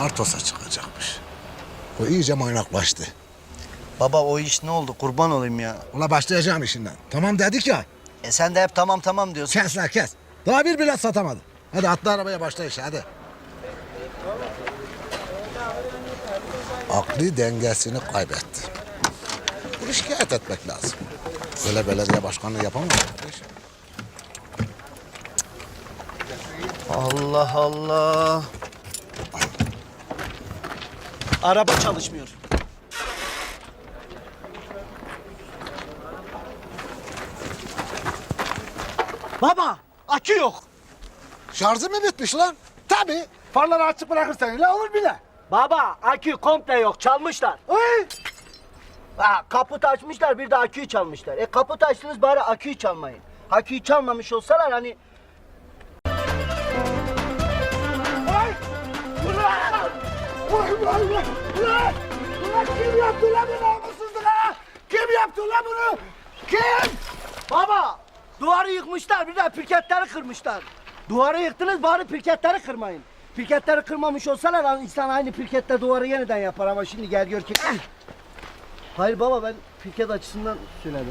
Artos'a çıkacakmış. Bu iyice manyaklaştı. Baba o iş ne oldu kurban olayım ya. Ula başlayacağım işinden. Tamam dedik ya. E sen de hep tamam tamam diyorsun. Kes lan kes. Daha bir bilet satamadı. Hadi atla arabaya başla işe hadi. Akli dengesini kaybetti. Bunu şikayet etmek lazım. Böyle belediye başkanlığı yapamaz kardeş. Allah Allah. Araba çalışmıyor. Baba akü yok. Şarjı mı bitmiş lan? Tabii. Farları açık bırakırsan öyle olur bile. Baba akü komple yok çalmışlar. Ay. Ha, kaput açmışlar bir de aküyü çalmışlar. E kaput açtınız bari aküyü çalmayın. Aküyü çalmamış olsalar hani Vay vay! Ulan! Kim yaptı lan bu namussuzluğa? Kim yaptı lan bunu? Kim? Baba duvarı yıkmışlar bir de pirketleri kırmışlar. Duvarı yıktınız bari pirketleri kırmayın. Pirketleri kırmamış olsalar hani insan aynı pirkette duvarı yeniden yapar ama şimdi gel gör ki. Hayır baba ben pirket açısından söyledim.